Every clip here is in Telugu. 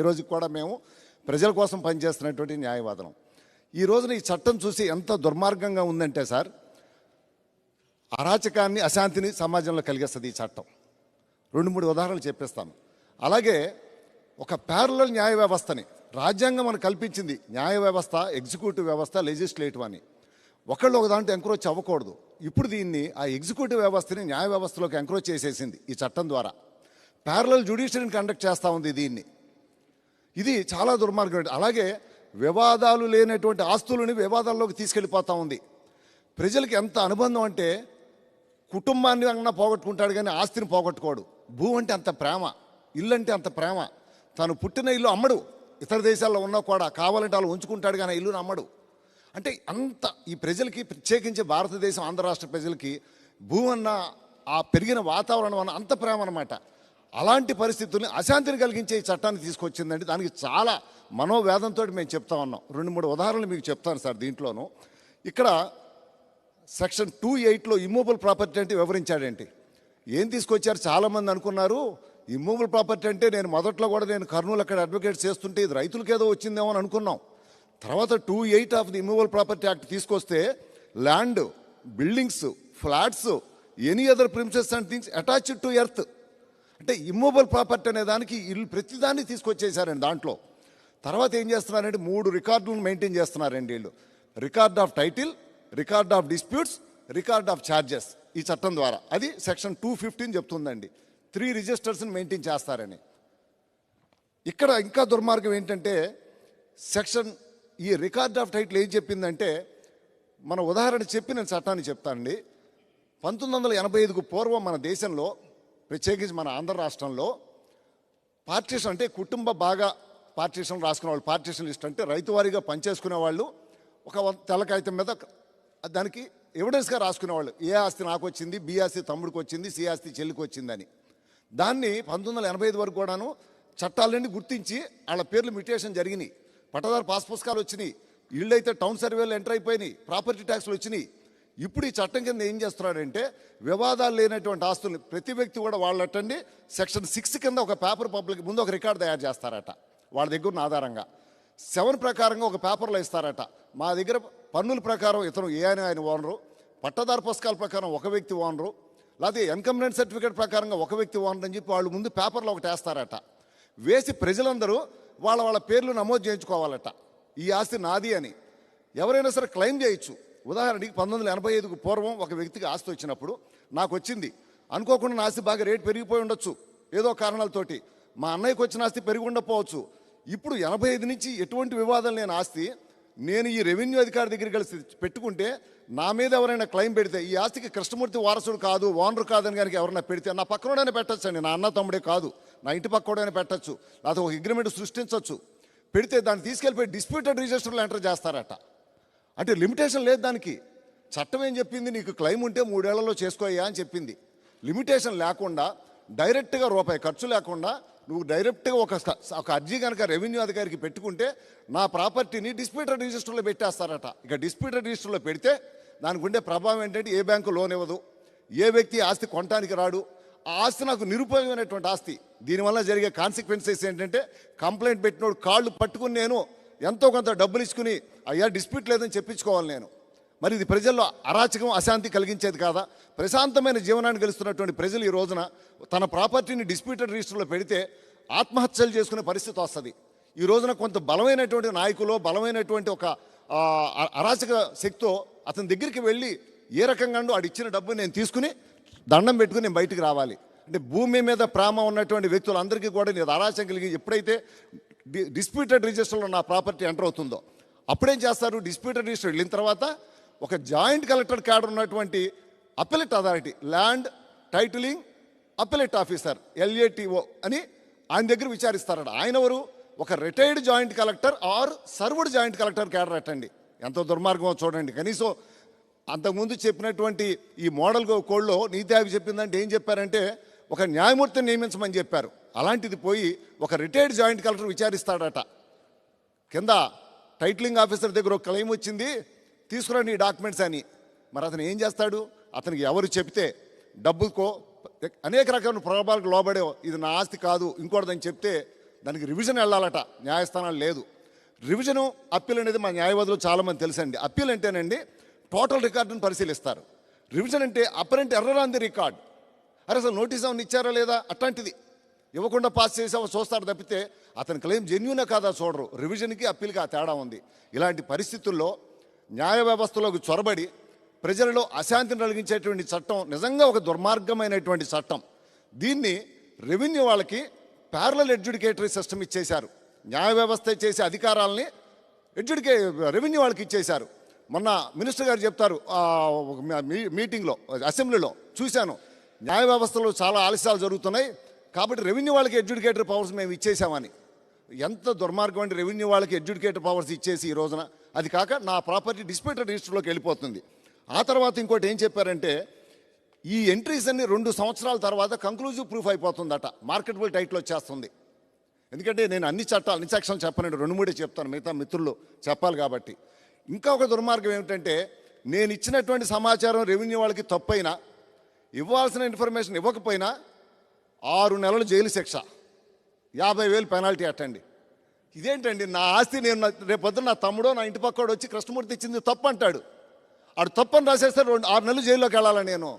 ఈ రోజుకి కూడా మేము ప్రజల కోసం పనిచేస్తున్నటువంటి న్యాయవాదనం ఈ రోజున ఈ చట్టం చూసి ఎంత దుర్మార్గంగా ఉందంటే సార్ అరాచకాన్ని అశాంతిని సమాజంలో కలిగిస్తుంది ఈ చట్టం. రెండు మూడు ఉదాహరణలు చెప్పేస్తాను. అలాగే ఒక ప్యారల న్యాయ వ్యవస్థని రాజ్యాంగం మనకు కల్పించింది న్యాయ వ్యవస్థ ఎగ్జిక్యూటివ్ వ్యవస్థ లెజిస్లేటివ్ అని. ఒకళ్ళు ఒక దాంట్లో ఎంక్రోచ్ అవ్వకూడదు. ఇప్పుడు దీన్ని ఆ ఎగ్జిక్యూటివ్ వ్యవస్థని న్యాయ వ్యవస్థలోకి ఎంక్రోచ్ చేసేసింది ఈ చట్టం ద్వారా. ప్యారలల్ జ్యుడిషియరీని కండక్ట్ చేస్తూ ఉంది దీన్ని. ఇది చాలా దుర్మార్గం అలాగే వివాదాలు లేనటువంటి ఆస్తులని వివాదాల్లోకి తీసుకెళ్ళిపోతా ఉంది. ప్రజలకి ఎంత అనుబంధం అంటే కుటుంబాన్ని అన్నా పోగొట్టుకుంటాడు కానీ ఆస్తిని పోగొట్టుకోడు. భూ అంటే అంత ప్రేమ ఇల్లు అంటే అంత ప్రేమ. తను పుట్టిన ఇల్లు అమ్మడు. ఇతర దేశాల్లో ఉన్నా కూడా కావాలంటే వాళ్ళు ఉంచుకుంటాడు కానీ ఇల్లును అమ్మడు. అంటే అంత ఈ ప్రజలకి ప్రత్యేకించి భారతదేశం ఆంధ్ర రాష్ట్ర ప్రజలకి భూ అన్న ఆ పెరిగిన వాతావరణం అన్న అంత ప్రేమ అనమాట అలాంటి పరిస్థితుల్ని అశాంతిని కలిగించే ఈ చట్టాన్ని తీసుకొచ్చిందండి. దానికి చాలా మనోవేదంతో మేము చెప్తా ఉన్నాం. రెండు మూడు ఉదాహరణలు మీకు చెప్తాను సార్ దీంట్లోనూ. ఇక్కడ సెక్షన్ టూ ఎయిట్లో ఇమ్మూబుల్ ప్రాపర్టీ అంటే వివరించాడేంటి ఏం తీసుకొచ్చారు? చాలామంది అనుకున్నారు ఇమ్మూబుల్ ప్రాపర్టీ అంటే నేను మొదట్లో కూడా నేను కర్నూలు అక్కడ అడ్వకేట్ చేస్తుంటే ఇది రైతులకి ఏదో వచ్చిందేమో అని అనుకున్నాం. తర్వాత two eight of the immovable property act తీసుకొస్తే land buildings flats any other premises and things attached to earth. అంటే ఇమ్మూబుల్ ప్రాపర్టీ అనే దానికి ఇల్లు ప్రతిదాన్ని తీసుకొచ్చేసారండి దాంట్లో. తర్వాత ఏం చేస్తున్నారంటే మూడు రికార్డులను మెయింటైన్ చేస్తున్నారండి వీళ్ళు. Record of title record of disputes record of charges ఈ చట్టం ద్వారా. అది సెక్షన్ టూ ఫిఫ్టీన్ చెప్తుందండి. త్రీ రిజిస్టర్స్ని మెయింటైన్ చేస్తారని. ఇక్కడ ఇంకా దుర్మార్గం ఏంటంటే సెక్షన్ ఈ రికార్డ్ ఆఫ్ టైటిల్ ఏం చెప్పిందంటే మన ఉదాహరణ చెప్పి నేను చట్టాన్ని చెప్తానండి. పంతొమ్మిది వందల ఎనభై ఐదుకు పూర్వం మన దేశంలో ప్రత్యేకించి మన ఆంధ్ర రాష్ట్రంలో పార్టీషన్ అంటే కుటుంబ బాగా పార్టీషన్ రాసుకునే వాళ్ళు పార్టీషన్ లిస్ట్ అంటే రైతువారీగా పనిచేసుకునే వాళ్ళు ఒక వ- తెల్ల కాగితం మీద దానికి ఎవిడెన్స్గా రాసుకునేవాళ్ళు ఏ ఆస్తి నాకు వచ్చింది బి ఆస్తి తమ్ముడికి వచ్చింది సి ఆస్తి చెల్లికి వచ్చిందని. దాన్ని పంతొమ్మిది వందల ఎనభై ఐదు వరకు కూడాను చట్టాలన్నీ గుర్తించి వాళ్ళ పేర్లు మ్యూటేషన్ జరిగినాయి. పట్టదారు పాస్ పుస్తకాలు వచ్చినాయి. ఇళ్ళు అయితే టౌన్ సర్వేలు ఎంటర్ అయిపోయినాయి. ప్రాపర్టీ ట్యాక్స్లు వచ్చినాయి. ఇప్పుడు ఈ చట్టం కింద ఏం చేస్తున్నాడంటే వివాదాలు లేనటువంటి ఆస్తులు ప్రతి వ్యక్తి కూడా వాళ్ళటండి. సెక్షన్ సిక్స్ కింద ఒక పేపర్ పబ్లిక్ ముందు ఒక రికార్డు తయారు చేస్తారట. వాళ్ళ దగ్గర ఉన్న ఆధారంగా. సెవెన్ ప్రకారంగా ఒక పేపర్లో ఇస్తారట. మా దగ్గర పన్నుల ప్రకారం ఇతను ఏ అని ఆయన ఓనరు. పట్టదారు పుస్తకాల ప్రకారం ఒక వ్యక్తి ఓనరు. లేకపోతే ఎన్కంప్లైంట్ సర్టిఫికేట్ ప్రకారంగా ఒక వ్యక్తి ఓనర్ అని చెప్పి వాళ్ళు ముందు పేపర్లో ఒకటి వేస్తారట. వేసి ప్రజలందరూ వాళ్ళ వాళ్ళ పేర్లు నమోదు చేయించుకోవాలట. ఈ ఆస్తి నాది అని. ఎవరైనా సరే క్లెయిమ్ చేయొచ్చు. ఉదాహరణకి పంతొమ్మిది వందల ఎనభై ఐదుకు పూర్వం ఒక వ్యక్తికి ఆస్తి వచ్చినప్పుడు నాకు వచ్చింది. అనుకోకుండా నా ఆస్తి బాగా రేటు పెరిగిపోయి ఉండొచ్చు. ఏదో కారణాలతోటి. మా అన్నయ్యకి వచ్చిన ఆస్తి పెరిగి ఉండకపోవచ్చు ఇప్పుడు ఎనభై ఐదు నుంచి ఎటువంటి వివాదం లేని ఆస్తి నేను ఈ రెవెన్యూ అధికారి దగ్గరికి కలిసి పెట్టుకుంటే నా మీద ఎవరైనా క్లెయిమ్ పెడితే ఈ ఆస్తికి కృష్ణమూర్తి వారసుడు కాదు ఓనర్ కాదని కనుక ఎవరైనా పెడితే నా పక్కనోడైనా పెట్టచ్చు అండి నా అన్న తమ్ముడే కాదు నా ఇంటి పక్కడైనా పెట్టచ్చు. లేకపోతే ఒక అగ్రిమెంట్ సృష్టించవచ్చు. పెడితే దాన్ని తీసుకెళ్ళిపోయి డిస్ప్యూటెడ్ రిజిస్టర్లో ఎంటర్ చేస్తారట. అంటే లిమిటేషన్ లేదు దానికి. చట్టం ఏం చెప్పింది? నీకు క్లెయిమ్ ఉంటే మూడేళ్ళలో చేసుకోయ్యా అని చెప్పింది. లిమిటేషన్ లేకుండా డైరెక్ట్గా రూపాయి ఖర్చు లేకుండా నువ్వు డైరెక్ట్గా ఒక ఒక అర్జీ కనుక రెవెన్యూ అధికారికి పెట్టుకుంటే నా ప్రాపర్టీని డిస్ప్యూటెడ్ రిజిస్టర్లో పెట్టేస్తారట. ఇక డిస్ప్యూటెడ్ రిజిస్టర్లో పెడితే దానికి ఉండే ప్రభావం ఏంటంటే ఏ బ్యాంకు లోన్ ఇవ్వదు ఏ వ్యక్తి ఆస్తి కొనటానికి రాడు. ఆ ఆస్తి నాకు నిరుపయోగమైనటువంటి ఆస్తి. దీనివల్ల జరిగే కాన్సిక్వెన్సెస్ ఏంటంటే కంప్లైంట్ పెట్టినోడు కాళ్ళు పట్టుకుని నేను ఎంతో కొంత డబ్బులు ఇచ్చుకుని అయ్యా డిస్ప్యూట్ లేదని చెప్పించుకోవాలి నేను. మరి ఇది ప్రజల్లో అరాచకం అశాంతి కలిగించేది కాదా? ప్రశాంతమైన జీవనాన్ని గెలుస్తున్నటువంటి ప్రజలు ఈ రోజున తన ప్రాపర్టీని డిస్ప్యూటెడ్ రిజిస్టర్లో పెడితే ఆత్మహత్యలు చేసుకునే పరిస్థితి వస్తుంది. ఈ రోజున కొంత బలమైనటువంటి నాయకులు బలమైనటువంటి ఒక అరాచక శక్తితో అతని దగ్గరికి వెళ్ళి ఏ రకంగా ఆడు ఇచ్చిన డబ్బు నేను తీసుకుని దండం పెట్టుకుని నేను బయటికి రావాలి. అంటే భూమి మీద ప్రేమ ఉన్నటువంటి వ్యక్తులందరికీ కూడా నేను అరాచకం కలిగి ఎప్పుడైతే డిస్ప్యూటెడ్ రిజిస్టర్లో నా ప్రాపర్టీ ఎంటర్ అవుతుందో అప్పుడేం చేస్తారు? డిస్ప్యూటెడ్ రిజిస్టర్ వెళ్ళిన తర్వాత ఒక జాయింట్ కలెక్టర్ క్యాడర్ ఉన్నటువంటి appellate authority land titling appellate officer LATO అని ఆయన దగ్గర విచారిస్తారట. ఆయన ఎవరు? ఒక retired joint collector or served joint collector cadre అట్టండి ఎంత దుర్మార్గమో చూడండి. కనీసం అంతకుముందు చెప్పినటువంటి ఈ మోడల్ కోడ్లో నీతి ఆయోగ్ చెప్పిందంటే ఏం చెప్పారంటే ఒక న్యాయమూర్తిని నియమించమని చెప్పారు. అలాంటిది పోయి ఒక రిటైర్డ్ జాయింట్ కలెక్టర్ విచారిస్తాడట. కింద టైటిలింగ్ ఆఫీసర్ దగ్గర ఒక క్లెయిమ్ వచ్చింది. తీసుకురండి ఈ డాక్యుమెంట్స్ అని. మరి అతను ఏం చేస్తాడు? అతనికి ఎవరు చెప్తే డబ్బుకో అనేక రకమైన ప్రభావాలకు లోబడే ఇది నా ఆస్తి కాదు ఇంకోటిదని చెప్తే దానికి రివిజన్ వెళ్ళాలట. న్యాయస్థానాలు లేదు. రివిజను అప్పీల్ అనేది మా న్యాయవాదులు చాలామంది తెలుసండి. అప్పీల్ అంటేనండి టోటల్ రికార్డును పరిశీలిస్తారు. రివిజన్ అంటే apparent error on the record అరే అసలు నోటీస్ ఏమైనా ఇచ్చారా లేదా? అట్లాంటిది. ఇవ్వకుండా పాస్ చేసావో చూస్తారు తప్పితే అతని క్లెయిమ్ జెన్యునా కాదా చూడరు. రివిజన్కి అప్పీల్కి ఆ తేడా ఉంది. ఇలాంటి పరిస్థితుల్లో న్యాయ వ్యవస్థలోకి చొరబడి ప్రజలలో అశాంతిని కలిగించేటువంటి చట్టం నిజంగా ఒక దుర్మార్గమైనటువంటి చట్టం. దీన్ని రెవెన్యూ వాళ్ళకి ప్యారలల్ ఎడ్యుడికేటరీ సిస్టమ్ ఇచ్చేశారు. న్యాయ వ్యవస్థ చేసే అధికారాలని ఎడ్యుడికే రెవెన్యూ వాళ్ళకి ఇచ్చేశారు. మొన్న మినిస్టర్ గారు చెప్తారు మీటింగ్లో అసెంబ్లీలో చూశాను. న్యాయ వ్యవస్థలో చాలా ఆలస్యాలు జరుగుతున్నాయి. కాబట్టి రెవెన్యూ వాళ్ళకి ఎడ్యుకేటర్ పవర్స్ మేము ఇచ్చేసామని ఎంత దుర్మార్గం అంటే రెవెన్యూ వాళ్ళకి ఎడ్యుకేటర్ పవర్స్ ఇచ్చేసి ఈ రోజున. అది కాక నా ప్రాపర్టీ డిస్ప్యూటెడ్ రిజిస్టర్లోకి వెళ్ళిపోతుంది. ఆ తర్వాత ఇంకోటి ఏం చెప్పారంటే ఈ ఎంట్రీస్ అన్ని రెండు సంవత్సరాల తర్వాత కంక్లూజివ్ ప్రూఫ్ అయిపోతుందట. మార్కెటబుల్ టైటిల్ వచ్చేస్తుంది. ఎందుకంటే నేను అన్ని చట్టాలు అన్ని సెక్షన్లు చెప్పనండి. రెండు మూడే చెప్తాను. మిగతా మిత్రులు చెప్పాలి కాబట్టి. ఇంకా ఒక దుర్మార్గం ఏమిటంటే నేను ఇచ్చినటువంటి సమాచారం రెవెన్యూ వాళ్ళకి తప్పైనా ఇవ్వాల్సిన ఇన్ఫర్మేషన్ ఇవ్వకపోయినా ఆరు నెలలు జైలు శిక్ష. యాభై వేలు పెనాల్టీ అట్టండి. ఇదేంటండి? నా ఆస్తి నేను రేపొద్దు నా తమ్ముడో నా ఇంటి పక్కడు వచ్చి కృష్ణమూర్తి ఇచ్చింది తప్పు అంటాడు. ఆడు తప్పని రాసేస్తే రెండు ఆరు నెలలు జైల్లోకి వెళ్ళాలా నేను?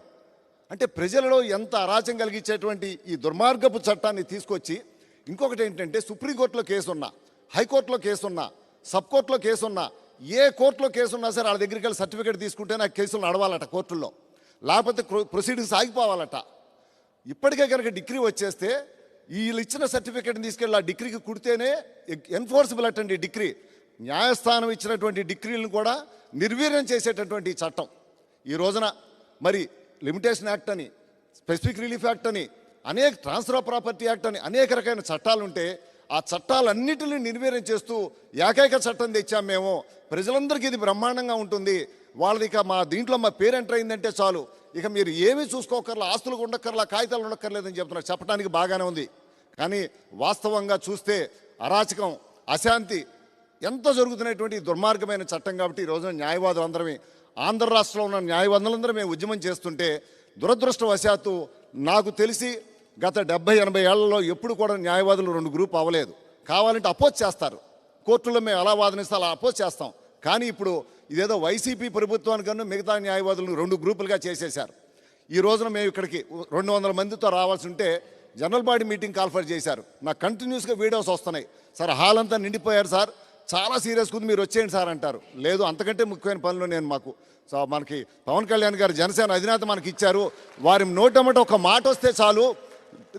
అంటే ప్రజలలో ఎంత అరాచం కలిగించేటువంటి ఈ దుర్మార్గపు చట్టాన్ని తీసుకొచ్చి ఇంకొకటి ఏంటంటే సుప్రీంకోర్టులో కేసున్నా హైకోర్టులో కేసున్నా సబ్ కోర్టులో కేసున్నా ఏ కోర్టులో కేసున్నా సరే వాళ్ళ దగ్గరికి వెళ్ళి సర్టిఫికేట్ తీసుకుంటే నాకు కేసులు నడవాలట కోర్టుల్లో. లేకపోతే ప్రొసీడింగ్స్ ఆగిపోవాలట. ఇప్పటికే కనుక డిగ్రీ వచ్చేస్తే వీళ్ళు ఇచ్చిన సర్టిఫికేట్ని తీసుకెళ్ళి ఆ డిగ్రీకి కుడితేనే ఎన్ఫోర్సిబుల్ అటండి డిగ్రీ న్యాయస్థానం ఇచ్చినటువంటి డిగ్రీలను కూడా నిర్వీర్యం చేసేటటువంటి చట్టం. ఈ రోజున మరి లిమిటేషన్ యాక్ట్ అని స్పెసిఫిక్ రిలీఫ్ యాక్ట్ అని అనేక ట్రాన్స్ఫర్ ఆఫ్ ప్రాపర్టీ యాక్ట్ అని అనేక రకమైన చట్టాలు ఉంటే ఆ చట్టాలన్నిటిని నిర్వీర్యం చేస్తూ ఏకైక చట్టం తెచ్చాం మేము. ప్రజలందరికీ ఇది బ్రహ్మాండంగా ఉంటుంది. వాళ్ళది ఇక మా దీంట్లో మా పేరు ఎంటర్ అయిందంటే చాలు. ఇక మీరు ఏమీ చూసుకోకర్లా ఆస్తులు ఉండక్కర్లా కాగితాలు ఉండక్కర్లేదని చెప్తున్నారు. చెప్పడానికి బాగానే ఉంది. కానీ వాస్తవంగా చూస్తే అరాచకం అశాంతి ఎంత జరుగుతున్నటువంటి దుర్మార్గమైన చట్టం కాబట్టి ఈ రోజున న్యాయవాదులు అందరమే ఆంధ్ర రాష్ట్రంలో ఉన్న న్యాయవాదులందరూ మేము ఉద్యమం చేస్తుంటే దురదృష్టవశాత్తు నాకు తెలిసి గత డెబ్బై ఎనభై ఏళ్ళలో ఎప్పుడు కూడా న్యాయవాదులు రెండు గ్రూప్ అవ్వలేదు. కావాలంటే అపోజ్ చేస్తారు. కోర్టులో మేము ఎలా వాదనిస్తే అలా అపోజ్ చేస్తాం. కానీ ఇప్పుడు ఇదేదో వైసీపీ ప్రభుత్వానికన్నా మిగతా న్యాయవాదులను రెండు గ్రూపులుగా చేసేశారు. ఈ రోజున మేము ఇక్కడికి రెండు వందల మందితో రావాల్సి ఉంటే జనరల్ బాడీ మీటింగ్ కాల్ఫర్ చేశారు. నాకు కంటిన్యూస్గా వీడియోస్ వస్తున్నాయి. సార్ హాల్ అంతా నిండిపోయారు సార్. చాలా సీరియస్గా ఉంది మీరు వచ్చేయండి సార్ అంటారు. లేదు అంతకంటే ముఖ్యమైన పనులు నేను మాకు సో మనకి పవన్ కళ్యాణ్ గారు జనసేన అధినేత మనకి ఇచ్చారు. వారి నోటమట ఒక మాట వస్తే చాలు.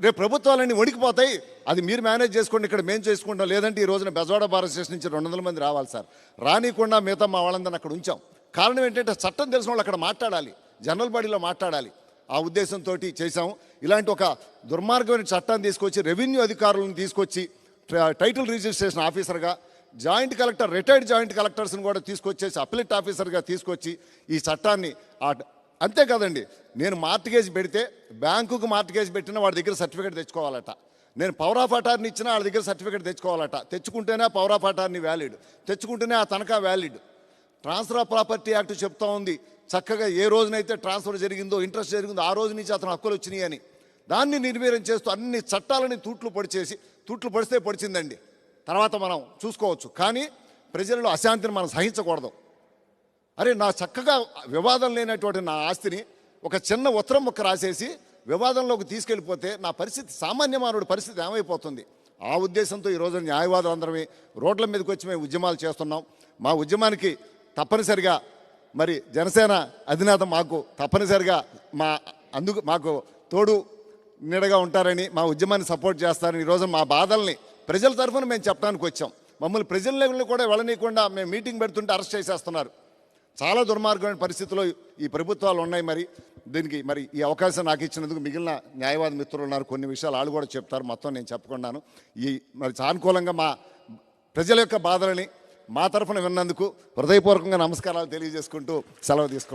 రేపు ప్రభుత్వాలన్నీ వణికిపోతాయి. అది మీరు మేనేజ్ చేసుకోండి ఇక్కడ మేము చేసుకుంటాం. లేదంటే ఈ రోజున బెజవాడ భారత స్టేషన్ నుంచి రెండు వందల మంది రావాలి సార్. రానికుండా మిగతా మా వాళ్ళందరిని అక్కడ ఉంచాం. కారణం ఏంటంటే చట్టం తెలిసిన వాళ్ళు అక్కడ మాట్లాడాలి. జనరల్ బాడీలో మాట్లాడాలి. ఆ ఉద్దేశంతో చేశాం. ఇలాంటి ఒక దుర్మార్గమైన చట్టాన్ని తీసుకొచ్చి రెవెన్యూ అధికారులను తీసుకొచ్చి టైటిల్ రిజిస్ట్రేషన్ ఆఫీసర్గా జాయింట్ కలెక్టర్ రిటైర్డ్ జాయింట్ కలెక్టర్స్ని కూడా తీసుకొచ్చేసి అప్లెట్ ఆఫీసర్గా తీసుకొచ్చి ఈ చట్టాన్ని ఆ అంతే కదండి. నేను మార్టిగేజ్ పెడితే బ్యాంకుకు మార్టిగేజ్ పెట్టిన వాడి దగ్గర సర్టిఫికేట్ తెచ్చుకోవాలట. నేను పవర్ ఆఫ్ అటార్నీ ఇచ్చినా వాళ్ళ దగ్గర సర్టిఫికేట్ తెచ్చుకోవాలట. తెచ్చుకుంటేనే పవర్ ఆఫ్ అటార్నీ వ్యాలిడ్. తెచ్చుకుంటేనే ఆ తనఖా valid. Transfer of property act చెప్తా ఉంది. చక్కగా ఏ రోజునైతే ట్రాన్స్ఫర్ జరిగిందో ఇంట్రెస్ట్ జరిగిందో ఆ రోజు నుంచి అతను హక్కులు వచ్చినాయి అని. దాన్ని నిర్వీర్యం చేస్తూ అన్ని చట్టాలని తూట్లు పొడిచేసి తూట్లు పొడిస్తే పొడిచిందండి. తర్వాత మనం చూసుకోవచ్చు. కానీ ప్రజలలో అశాంతిని మనం సహించకూడదు. అరే నా చక్కగా వివాదం లేనటువంటి నా ఆస్తిని ఒక చిన్న ఉత్తరం ముక్క రాసేసి వివాదంలోకి తీసుకెళ్ళిపోతే నా పరిస్థితి సామాన్య మానవుడి పరిస్థితి ఏమైపోతుంది? ఆ ఉద్దేశంతో ఈరోజు న్యాయవాదులు అందరమే రోడ్ల మీదకి వచ్చి మేము ఉద్యమాలు చేస్తున్నాం. మా ఉద్యమానికి తప్పనిసరిగా మరి జనసేన అధినేత మాకు తప్పనిసరిగా మా అందుకు మాకు తోడు నీడగా ఉంటారని మా ఉద్యమాన్ని సపోర్ట్ చేస్తారని ఈరోజు మా బాధల్ని ప్రజల తరఫున మేము చెప్పడానికి వచ్చాం. మమ్మల్ని ప్రజల లెవెల్లో కూడా వెళ్ళనీయకుండా మేము మీటింగ్ పెడుతుంటే అరెస్ట్ చేసేస్తున్నారు. చాలా దుర్మార్గమైన పరిస్థితుల్లో ఈ ప్రభుత్వాలు ఉన్నాయి మరి. దీనికి మరి ఈ అవకాశం నాకు ఇచ్చినందుకు మిగిలిన న్యాయవాద మిత్రులు ఉన్నారు. కొన్ని విషయాలు వాళ్ళు కూడా చెప్తారు. మొత్తం నేను చెప్పుకున్నాను ఈ మరి సానుకూలంగా మా ప్రజల యొక్క బాధలని మా తరఫున విన్నందుకు హృదయపూర్వకంగా నమస్కారాలు తెలియజేసుకుంటూ సెలవు తీసుకుంటాను